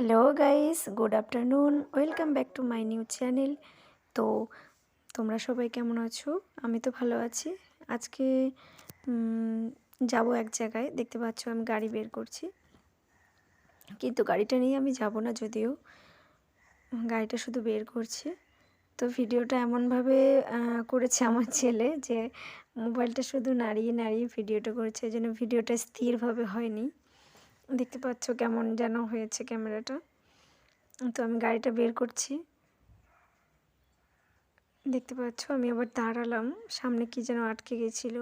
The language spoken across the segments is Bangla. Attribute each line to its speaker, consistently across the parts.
Speaker 1: Hello guys, good afternoon, welcome back to my new channel. তো তোমরা সবাই কেমন আছো? আমি তো ভালো আছি। আজকে যাব এক জায়গায়। দেখতে পাচ্ছ আমি গাড়ি বের করছি। কিন্তু গাড়িটা নিয়ে আমি যাব না যদিও। গাড়িটা শুধু বের করছি। তো ভিডিওটা এমনভাবে করেছে আমার ছেলে যে মোবাইলটা শুধু নাড়িয়ে নাড়িয়ে ভিডিওটা করেছে। এই জন্য ভিডিওটা স্থিরভাবে হয়নি। দেখতে পাচ্ছ কেমন যেন হয়েছে ক্যামেরাটা। তো আমি গাড়িটা বের করছি। দেখতে পাচ্ছ আমি আবার দাঁড়ালাম, সামনে কি যেন আটকে গেছিল।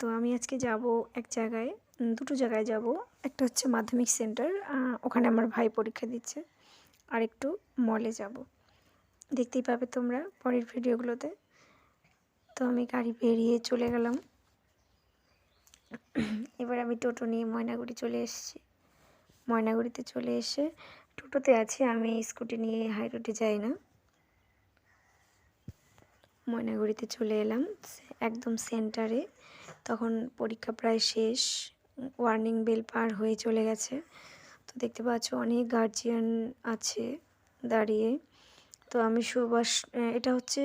Speaker 1: তো আমি আজকে যাব এক জায়গায় দুটো জায়গায় যাব। একটা হচ্ছে মাধ্যমিক সেন্টার ওখানে আমার ভাই পরীক্ষা দিচ্ছে। আর একটু মলে যাব। দেখতেই পাবে তোমরা পরের ভিডিওগুলোতে। তো আমি গাড়ি বেরিয়ে চলে গেলাম। আমি টোটো নিয়ে ময়নাগুড়ি চলে এসেছি। ময়নাগুড়িতে চলে এসে টোটোতে আছি, আমি স্কুটি নিয়ে হাই রোডে যাই না। ময়নাগুড়িতে চলে এলাম একদম সেন্টারে। তখন পরীক্ষা প্রায় শেষ, ওয়ার্নিং বেল পার হয়ে চলে গেছে। তো দেখতে পাচ্ছ অনেক গার্জিয়ান আছে দাঁড়িয়ে। তো আমি সুভাষ এটা হচ্ছে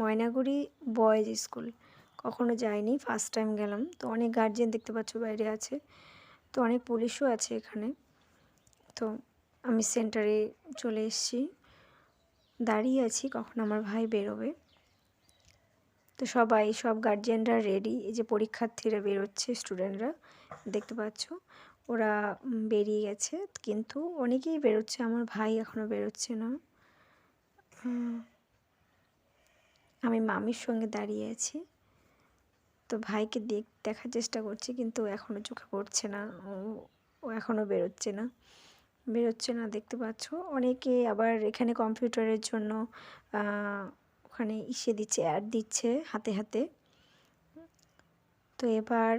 Speaker 1: ময়নাগুড়ি বয়েজ স্কুল। কখনো যাইনি ফার্স্ট টাইম গেলাম। তো অনেক গার্জিয়ান দেখতে পাচ্ছ বাইরে আছে। তো অনেক পুলিশও আছে এখানে। তো আমি সেন্টারে চলে এসেছি। দাঁড়িয়ে আছি, কখন আমার ভাই বেরোবে। তো সবাই, সব গার্জিয়ানরা রেডি এই যে পরীক্ষার্থীরা বেরোচ্ছে স্টুডেন্টরা দেখতে পাচ্ছ। ওরা বেরিয়ে গেছে। কিন্তু অনেকেই বেরোচ্ছে, আমার ভাই এখনও বেরোচ্ছে না। আমি মামির সঙ্গে দাঁড়িয়ে আছি। তো ভাইকে দেখ, দেখার চেষ্টা করছি কিন্তু এখনও চোখে পড়ছে না। ও এখনও বেরোচ্ছে না। বেরোচ্ছে না, দেখতে পাচ্ছ? অনেকে আবার এখানে কম্পিউটারের জন্য ওখানে ইসে দিচ্ছে, অ্যাড দিচ্ছে হাতে হাতে। তো এবার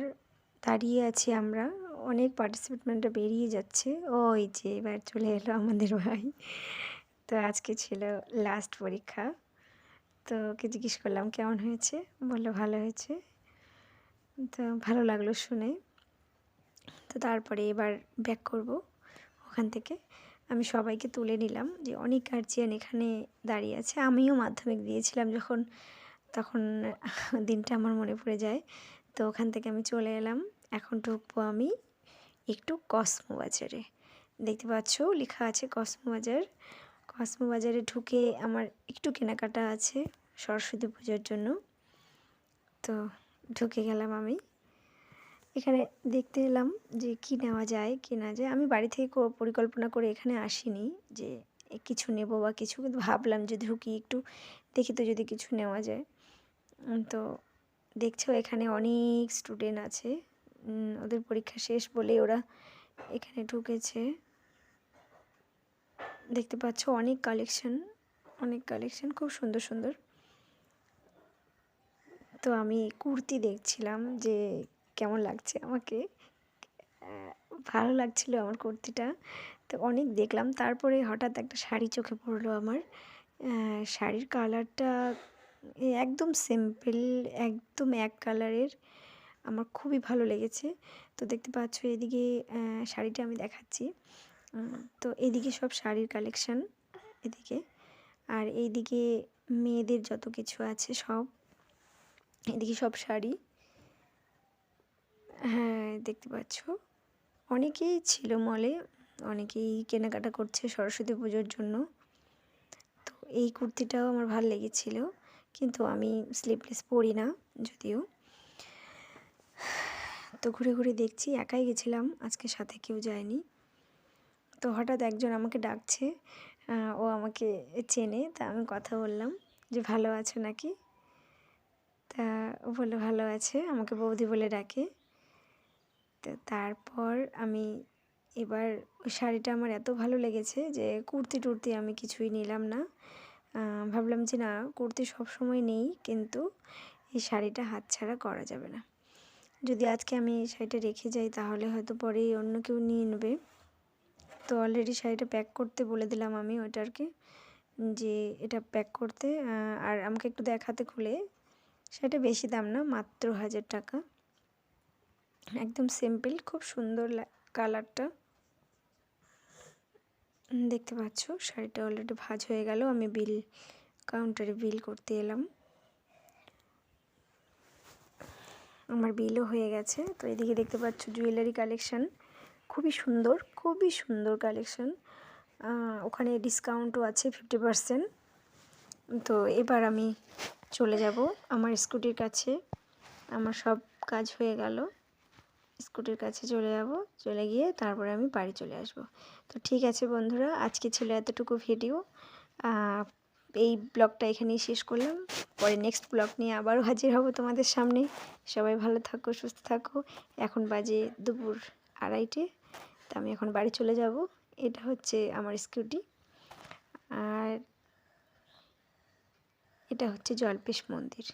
Speaker 1: দাঁড়িয়ে আছি আমরা। অনেক পার্টিসিপেটমেন্টটা বেরিয়ে যাচ্ছে। ওই যে এবার চলে এলো আমাদের ভাই। তো আজকে ছিল লাস্ট পরীক্ষা। তো ওকে জিজ্ঞেস করলাম, কেমন হয়েছে? বলল ভালো হয়েছে। তো ভালো লাগল শুনে। তো তারপরে এবার ব্যাক করব ওখান থেকে। আমি সবাইকে তুলে নিলাম যে অনেক গার্জিয়ান এখানে দাঁড়িয়ে আছে। আমিও মাধ্যমিক দিয়েছিলাম যখন, তখন দিনটা আমার মনে পড়ে যায়। তো ওখান থেকে আমি চলে এলাম। এখন ঢুকবো আমি একটু কসমো বাজারে দেখতে পাচ্ছ লেখা আছে কসমো বাজার কসমো বাজারে ঢুকে আমার একটু কেনাকাটা আছে সরস্বতী পুজোর জন্য। তো ঢুকে গেলাম আমি। এখানে দেখতে এলাম যে কি নেওয়া যায়, কি না যায়। আমি বাড়ি থেকে পরিকল্পনা করে এখানে আসিনি যে কিছু নেব বা কিছু, কিন্তু ভাবলাম যে ঢুকি একটু দেখি তো যদি কিছু নেওয়া যায়। তো দেখছ এখানে অনেক স্টুডেন্ট আছে। ওদের পরীক্ষা শেষ বলে ওরা এখানে ঢুকেছে। দেখতে পাচ্ছ অনেক কালেকশন অনেক কালেকশন খুব সুন্দর সুন্দর। তো আমি কুর্তি দেখছিলাম যে কেমন লাগছে আমাকে। ভালো লাগছিল আমার কুর্তিটা। তো অনেক দেখলাম, তারপরে হঠাৎ একটা শাড়ি চোখে পড়ল আমার। শাড়ির কালারটা একদম সিম্পল একদম এক কালারের। আমার খুবই ভালো লেগেছে। তো দেখতে পাচ্ছ এদিকে শাড়িটা আমি দেখাচ্ছি। তো এদিকে সব শাড়ির কালেকশান এদিকে। আর এইদিকে মেয়েদের যত কিছু আছে সব। এদিকে সব শাড়ি। হ্যাঁ দেখতে পাচ্ছ। অনেকেই ছিল মলে, অনেকেই কেনাকাটা করছে সরস্বতী পুজোর জন্য। তো এই কুর্তিটাও আমার ভালো লেগেছিল, কিন্তু আমি স্লিপলেস পরি না যদিও। তো ঘুরে ঘুরে দেখছি, একাই গেছিলাম, আজকে সাথে কেউ যায়নি। তো হঠাৎ একজন আমাকে ডাকছে ও আমাকে চেনে, তা আমি কথা বললাম যে, ভালো আছো নাকি? তা ও বলল ভালো আছে, আমাকে বৌদি বলে ডাকে। তো তারপর আমি এবার ওই শাড়িটা আমার এত ভালো লেগেছে যে কুর্তি টুর্তি আমি কিছুই নিলাম না। ভাবলাম যে না, কুর্তি সবসময় নেই, কিন্তু এই শাড়িটা হাতছাড়া করা যাবে না। যদি আজকে আমি এই শাড়িটা রেখে যাই, তাহলে হয়তো পরে অন্য কেউ নিয়ে নেবে। তো অলরেডি শাড়িটা প্যাক করতে বলে দিলাম আমি ওইটারকে যে এটা প্যাক করতে আর আমাকে একটু দেখাতে খুলে। সেটা বেশি দাম না, মাত্র হাজার টাকা। একদম সিম্পল খুব সুন্দর কালারটা দেখতে পাচ্ছ, শাড়িটা অলরেডি ভাজ হয়ে গেল, আমি বিল কাউন্টারে বিল করতে এলাম। আমার বিলও হয়ে গেছে, তো এদিকে দেখতে পাচ্ছ জুয়েলারি কালেকশান খুবই সুন্দর খুবই সুন্দর কালেকশান ওখানে ডিসকাউন্টও আছে ফিফটি পারসেন্ট তো এবার আমি চলে যাব আমার স্কুটির কাছে। আমার সব কাজ হয়ে গেল। স্কুটির কাছে চলে যাব। চলে গিয়ে তারপরে আমি বাড়ি চলে আসব। তো ঠিক আছে বন্ধুরা, আজকে ছিল এতটুকু ভিডিও এই ব্লগটা এখানেই শেষ করলাম। পরে নেক্সট ব্লগ নিয়ে আবারও হাজির হব তোমাদের সামনে। সবাই ভালো থাকো, সুস্থ থাকো। এখন বাজে দুপুর আড়াইটে। তো আমি এখন বাড়ি চলে যাব। এটা হচ্ছে আমার স্কুটি। আর এটা হচ্ছে জল্পেশ মন্দির।